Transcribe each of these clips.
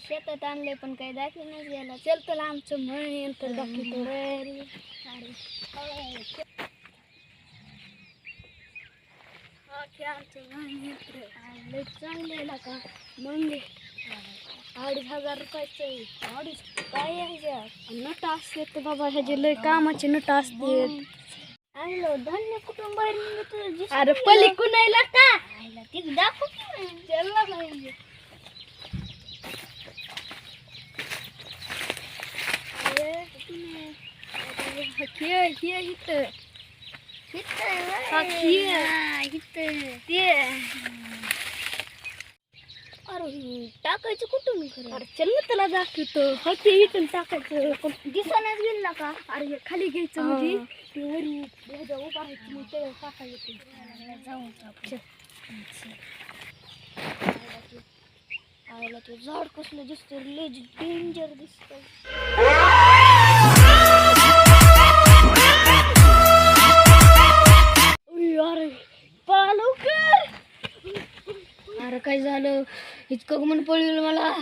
शेतात आणले पण काही दाखवूनच गेला. चल तर आमचं म्हण तर दाखवतो हा की आमचं म्हण म्हणजे अडीच हजार रुपयाचं आहे. अडीच? काय आहे? नट असते तर बाबा ह्याचे लय कामाचे नट असते आणलं धान्य निघत अरे पली कुणायला का? दाखव चल ना पाहिजे अरे टाकायचं कुठून खरं अरे चल ना त्याला दाखवतो हो ते इथून टाकायचं पण दिसायलाच गेला का अरे हे खाली घ्यायचं म्हणजे ते वरी ह्याच्या उभा राहायचं मग ते टाकायचं जाऊन आयला ते झाड कसलं दिसतं लय डेंजर दिसतं काय झालं? इतकं मन पळलं मला.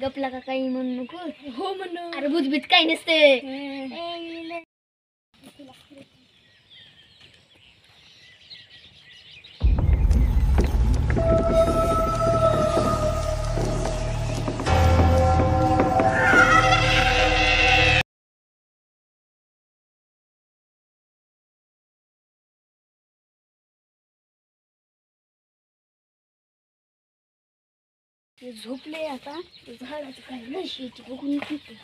गपला का काही म्हणू नको. हो म्हण. अरे भूतभीत काही नसते झोपले आता. ते झाडाचं काही नशी बघून किती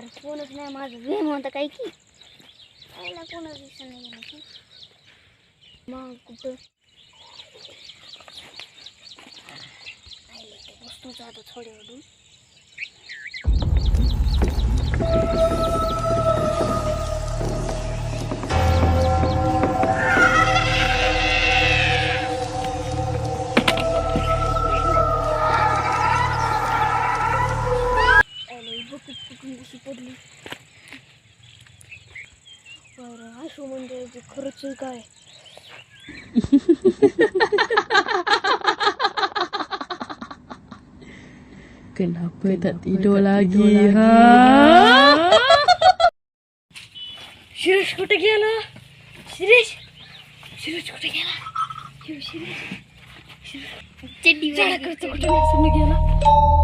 यार कोणच नाही माझं. वेम होता काय की. आईला कोणच दिसत नाही की मग कुठं? आईला ते वस्तूचं आता बरं असं म्हणजे ते खरंच आहे काय Kenapa tak tidur lagi, ha? Shirish कुठे गेला शिरीष शिरीष कुठे गेला शिरीष शिरीष चड्डी झाडाकडचं कुठे नसून गेला आईला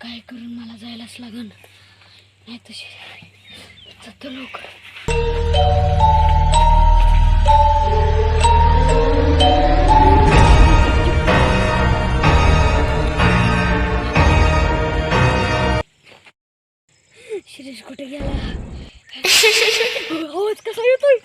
काय करून मला जायलाच लागन? नाही तशी. जातो लवकर. शिरीष कुठे गेला? आवाज कसा येतोय?